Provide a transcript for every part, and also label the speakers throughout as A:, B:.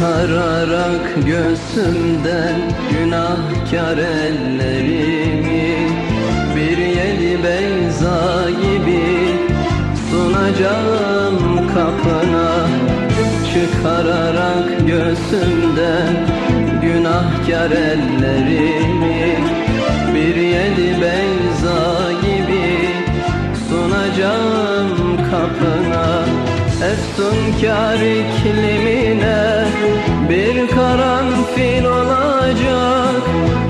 A: Çıkararak göğsümden günahkar ellerimi Bir yedi beyza gibi sunacağım kapına. Çıkararak göğsümden günahkar ellerimi Bir yedi beyza gibi sunacağım kapına. Efsunkar bir karanfil olacak.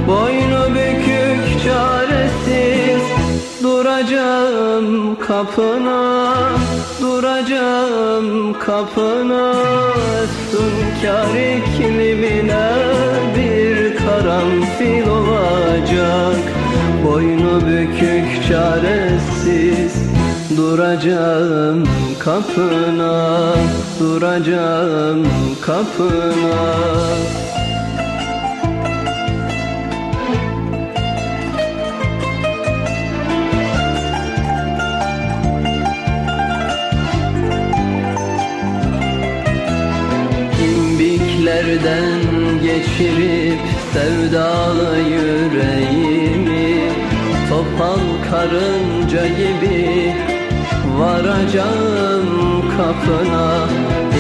A: Boynu bükük çaresiz. Duracağım kapına Duracağım kapına. Efsunkar iklimine bir karanfil olacak. Boynu bükük çaresiz Duracağım kapına Duracağım kapına. İmbiklerden geçirip sevdalı yüreğimi Topal karınca gibi varacağım kapına.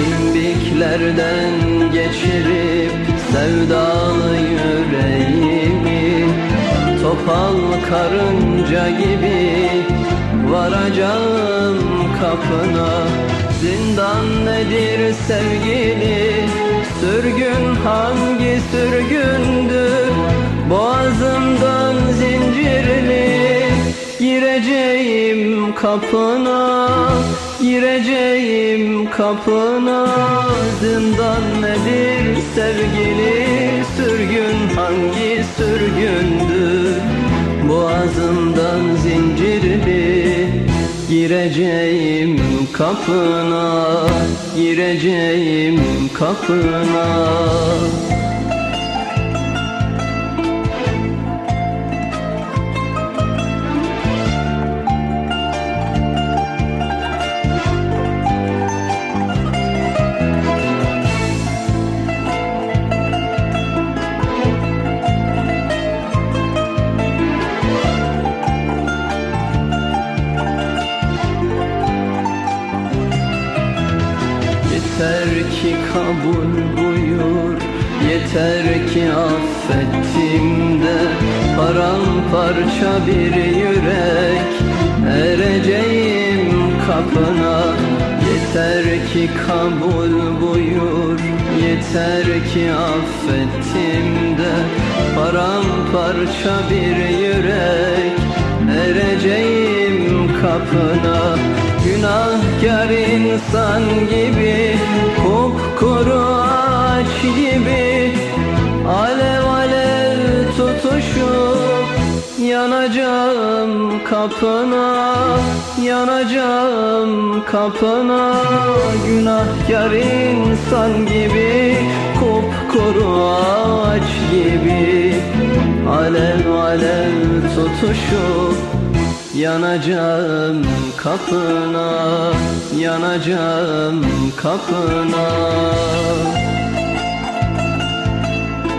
A: İmbiklerden geçirip sevdalı yüreğimi. Topal karınca gibi varacağım kapına. Zindan nedir sevgili? Sürgün hangi sürgündür kapına Gireceğim kapına. Zindan nedir sevgili Sürgün? Hangi sürgündür? Boğazımdan zincirli Gireceğim kapına Gireceğim kapına Yeter ki kabul buyur Yeter ki affettim de. Paramparça bir yürek Ereceğim kapına. Yeter ki kabul buyur Yeter ki affettim de. Paramparça bir yürek Ereceğim kapına insan gibi Kupkuru ağaç gibi Alev alev tutuşup Yanacağım kapına Yanacağım kapına. Günahkar insan gibi Kupkuru ağaç gibi Alev alev tutuşup Yanacağım kapına, yanacağım kapına